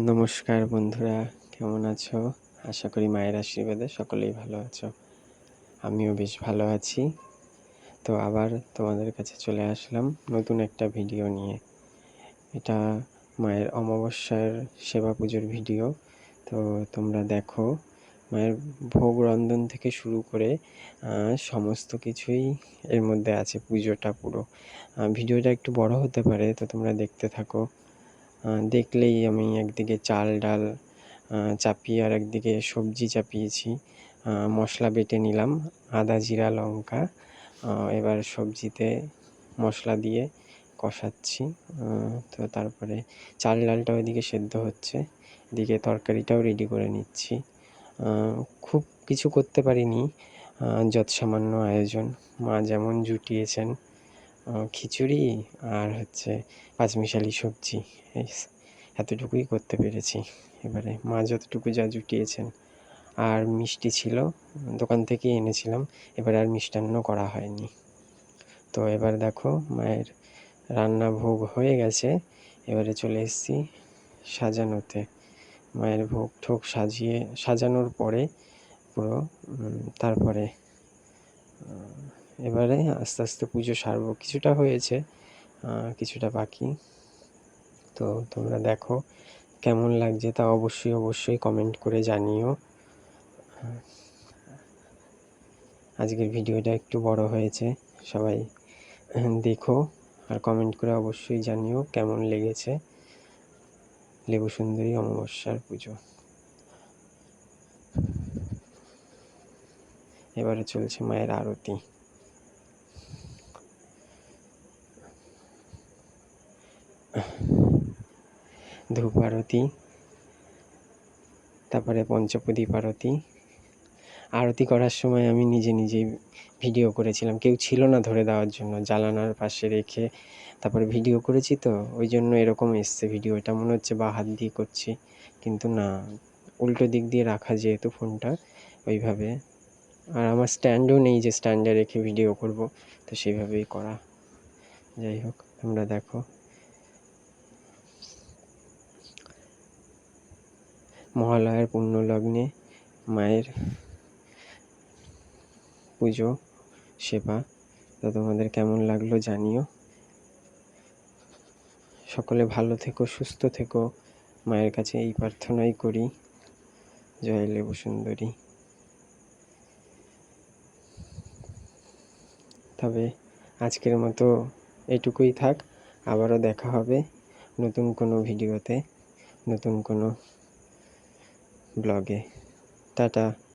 নমস্কার বন্ধুরা, কেমন আছো? আশা করি মায়ের আশীর্বাদে সকলেই ভালো আছো। আমিও বেশ ভালো আছি। তো আবার তোমাদের কাছে চলে আসলাম নতুন একটা ভিডিও নিয়ে। এটা মায়ের অমাবস্যার সেবা পুজোর ভিডিও। তো তোমরা দেখো, মায়ের ভোগ রন্ধন থেকে শুরু করে সমস্ত কিছুই এর মধ্যে আছে পুজোটা পুরো। ভিডিওটা একটু বড় হতে পারে, তো তোমরা দেখতে থাকো। দেখলেই আমি একদিকে চাল, ডাল চাপিয়ে আর একদিকে সবজি চাপিয়েছি। মশলা বেটে নিলাম, আদা, জিরা, লঙ্কা। এবার সবজিতে মশলা দিয়ে কষাচ্ছি। তো তারপরে চাল ডালটা ওইদিকে সেদ্ধ হচ্ছে। এদিকে তরকারিটাও রেডি করে নিচ্ছি। খুব কিছু করতে পারিনি। যৎসামান্য আয়োজন। মা যেমন জুটিয়েছেন খিচুড়ি আর হচ্ছে পাঁচমিশালি সবজি। এই এতটুকুই করতে পেরেছি। এবারে মা যতটুকু যা জুটিয়েছেন। আর মিষ্টি ছিল, দোকান থেকে এনেছিলাম। এবার আর মিষ্টান্ন করা হয়নি। তো এবার দেখো, মায়ের রান্না ভোগ হয়ে গেছে। এবারে চলে এসেছি সাজানোতে। মায়ের ভোগ ঠোক সাজিয়ে, সাজানোর পরে পুরো তারপরে এবারে আস্তে আস্তে পুজো সারবো। কিছুটা হয়েছে কিছুটা বাকি। তো তোমরা দেখো কেমন লাগছে তা অবশ্যই অবশ্যই কমেন্ট করে জানিও। আজকের ভিডিওটা একটু বড় হয়েছে, সবাই দেখো আর কমেন্ট করে অবশ্যই জানিও কেমন লেগেছে লেবু সুন্দরী অমাবস্যার পুজো। এবারে চলছে মায়ের আরতি। ধূপ আরতি তারপরে পঞ্চপ্রদীপ আরতি আরতি করার সময় আমি নিজে নিজেই ভিডিও করেছিলাম। কেউ ছিল না ধরে দেওয়ার জন্য জানালার পাশে রেখে তারপরে ভিডিও করেছি তো, ওই জন্য এরকম এসছে ভিডিওটা মনে হচ্ছে বা হাত দিয়ে করছি, কিন্তু না, উল্টো দিক দিয়ে রাখা যেহেতু ফোনটা, ওইভাবে। আর আমার স্ট্যান্ডও নেই যে স্ট্যান্ডে রেখে ভিডিও করব, তো সেইভাবেই করা। যাই হোক, তোমরা দেখো। মহালয়ার পুণ্য লগ্নে মায়ের পুজো, সেবা। তো তোমাদের কেমন লাগল জানিও। সকলে ভালো থেকো, সুস্থ থেকো। মায়ের কাছে এই প্রার্থনাই করি। জয় লেবু সুন্দরী। তবে আজকের মতো এটুকুই থাক। আবারও দেখা হবে নতুন কোনো ভিডিওতে, নতুন কোনো ব্লগে। টাটা।